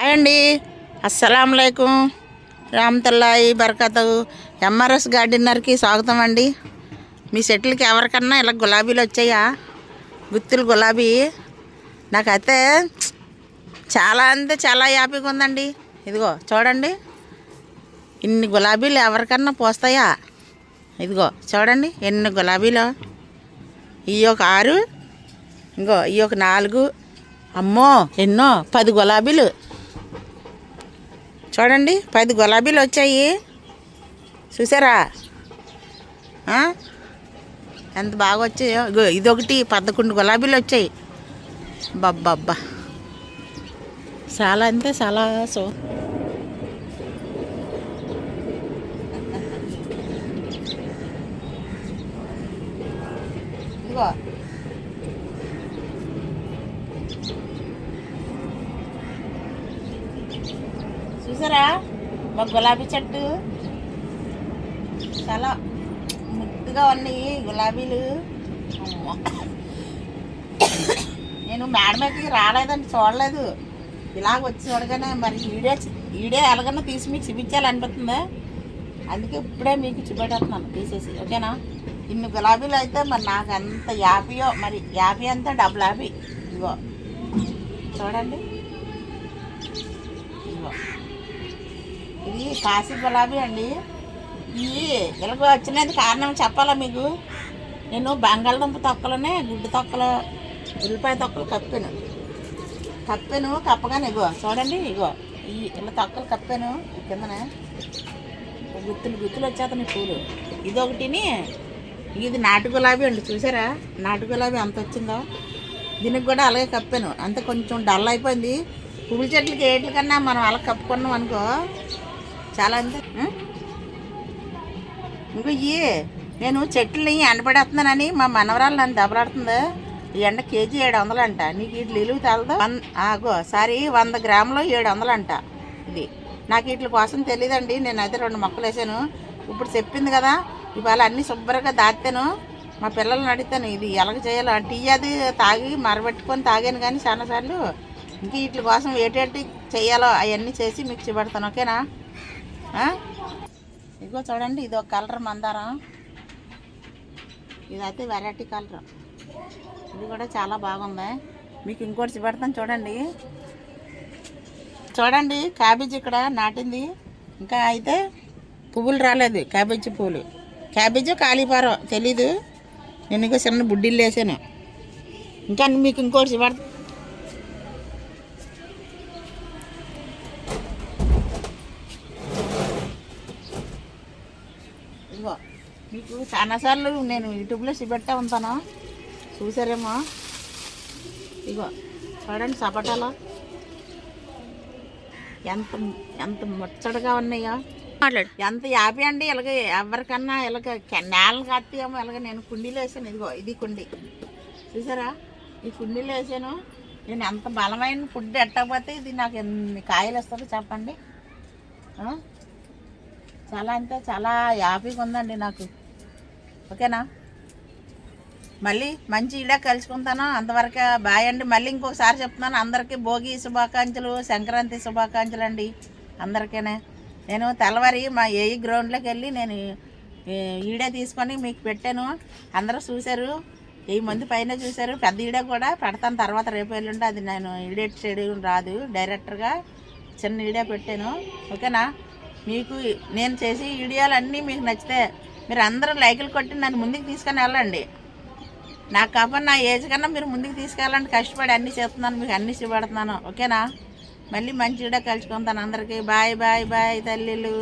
Hi అండి. అస్సలం అయికం రామతల్లాయి బర్కతు. ఎంఆర్ఎస్ గార్డెనర్కి స్వాగతం అండి. మీ చెట్లకి ఎవరికన్నా ఇలా గులాబీలు వచ్చాయా? గుత్తులు గులాబీ. నాకైతే చాలా అంతే చాలా హ్యాపీగా ఉందండి. ఇదిగో చూడండి. ఇన్ని గులాబీలు ఎవరికన్నా పోస్తాయా? ఇదిగో చూడండి ఎన్ని గులాబీలు. ఈ ఒక ఆరు ఇంకో ఈ ఒక నాలుగు. అమ్మో ఎన్నో పది గులాబీలు. చూడండి పది గులాబీలు వచ్చాయి. చూసారా? ఎంత బాగా వచ్చాయో. ఇదొకటి పదకొండు గులాబీలు వచ్చాయి. బబ్బబ్బా. చాలా అంటే చాలా సో. ఇదిగో చూసారా? మా గులాబీ చెట్టు. చాలా ముద్దుగా ఉన్నాయి గులాబీలు. నేను మేడమకి రాలేదని చూడలేదు. ఇలాగ వచ్చి చూడగానే మరి వీడియో వీడియో ఎలాగన్నా తీసి మీకు చూపించాలనిపిస్తుందా? అందుకే ఇప్పుడే మీకు చూపెట్టేస్తున్నాను. తీసేసి. ఓకేనా? ఇన్ని గులాబీలు అయితే మరి నాకు అంత యాపీయో మరి యాపీ అంతా డబుల్ యాపీ. ఇదిగో. చూడండి. ఇదిగో. ఇది కాశీ గులాబీ అండి. ఇవి ఇలాగ వచ్చినది కారణం చెప్పాలా మీకు? నేను బంగాళదుంప తొక్కలనే గుడ్డు తొక్కలు ఉల్లిపాయ తొక్కలు కప్పాను. కప్పాను కప్పగానే ఇగో చూడండి ఇగో ఈ ఇలా తొక్కలు కప్పాను. కిందన కిందనే గుత్తులు గుత్తులు వచ్చేస్తాను పూలు. ఇదొకటిని ఇది నాటు గులాబీ అండి చూసారా? నాటు గులాబీ అంత వచ్చిందో. దీనికి కూడా అలాగే కప్పాను. అంత కొంచెం డల్ అయిపోయింది. పువ్వుల చెట్లకి ఏట్ల కన్నా మనం అలా కప్పుకున్నాం అనుకో చాలా అంతే ఇంకో ఇయ్యి నేను చెట్లని ఎండబడేస్తున్నానని మా మనవరాలు నన్ను దెబ్బలాడుతుంది. ఈ ఎండ కేజీ ఏడు వందలు అంట నీకు వీటి నిలువు తేలదు? వన్ ఆగో సారీ వంద గ్రాములు ఏడు వందలు అంట ఇది. నాకు వీటి కోసం తెలియదండి నేను అయితే రెండు మొక్కలు వేసాను. ఇప్పుడు చెప్పింది కదా ఇవాళ అన్నీ శుభ్రంగా దాతాను మా పిల్లల్ని అడుగుతాను ఇది ఎలాగ చేయాలో? టీ అది తాగి మరబెట్టుకొని తాగాను కానీ చాలాసార్లు ఇంక వీటి కోసం ఏటేటి చేయాలో? అవన్నీ చేసి మీకు చూపెడతాను ఓకేనా? ఇదిగో చూడండి ఇది ఒక కలర్ మందారం. ఇదైతే వెరైటీ కలర్ ఇది కూడా చాలా బాగుంది. మీకు ఇంకోటి చూపెడతాను చూడండి. చూడండి క్యాబేజ్ ఇక్కడ నాటింది. ఇంకా అయితే పువ్వులు రాలేదు క్యాబేజీ పువ్వులు. క్యాబేజీ కాలీపారో తెలీదు. నేను ఇంకా చిన్న బుడ్డిల్లు వేసాను ఇంకా మీకు ఇంకోటి చూపెడతాను మీకు చాలాసార్లు నేను యూట్యూబ్లో చూపెట్టా ఉంటాను. చూసారేమో? ఇగో చూడండి సపటాలో. ఎంత ఎంత ముచ్చటగా ఉన్నాయో. మాట్లాడు. ఎంత యాభై అండి ఇలాగ ఎవరికన్నా ఇలాగ నేల కట్టేమో ఇలాగ నేను కుండీలో వేసాను. ఇదిగో ఇది కుండీ. చూసారా? ఈ కుండీలో వేసాను. నేను ఎంత బలమైన ఫుడ్ ఎట్టకపోతే ఇది నాకు ఎన్ని కాయలు వస్తుందో చెప్పండి? చాలా అంటే చాలా హ్యాపీగా ఉందండి నాకు. ఓకేనా? మళ్ళీ మంచి ఇడా కలుసుకుంటాను. అంతవరకు బాయ్ అండి. మళ్ళీ ఇంకొకసారి చెప్తున్నాను. అందరికీ భోగి శుభాకాంక్షలు సంక్రాంతి శుభాకాంక్షలు అండి. అందరికీనే. నేను తెల్లవారి మా ఏ గ్రౌండ్లోకి వెళ్ళి నేను ఈడే తీసుకొని మీకు పెట్టాను. అందరూ చూశారు. ఈ మంది పైన చూశారు. పెద్ద ఈడే కూడా పెడతాను. తర్వాత రేపు ఎల్లుండి అది నేను ఈడేట్ చేయడం రాదు. డైరెక్టర్గా చిన్న ఈడే పెట్టాను. ఓకేనా? మీకు నేను చేసే వీడియోలు అన్నీ మీకు నచ్చితే మీరు అందరూ లైకులు కొట్టి నన్ను ముందుకు తీసుకొని వెళ్ళండి. నాకు కాబట్టి నా ఏజ్ కన్నా మీరు ముందుకు తీసుకెళ్ళండి. కష్టపడి అన్నీ చేస్తున్నాను మీకు అన్నీ ఇష్టపడుతున్నాను. ఓకేనా? మళ్ళీ మంచిగా కలుసుకుంటాను అందరికీ. Bye bye bye తల్లిలు.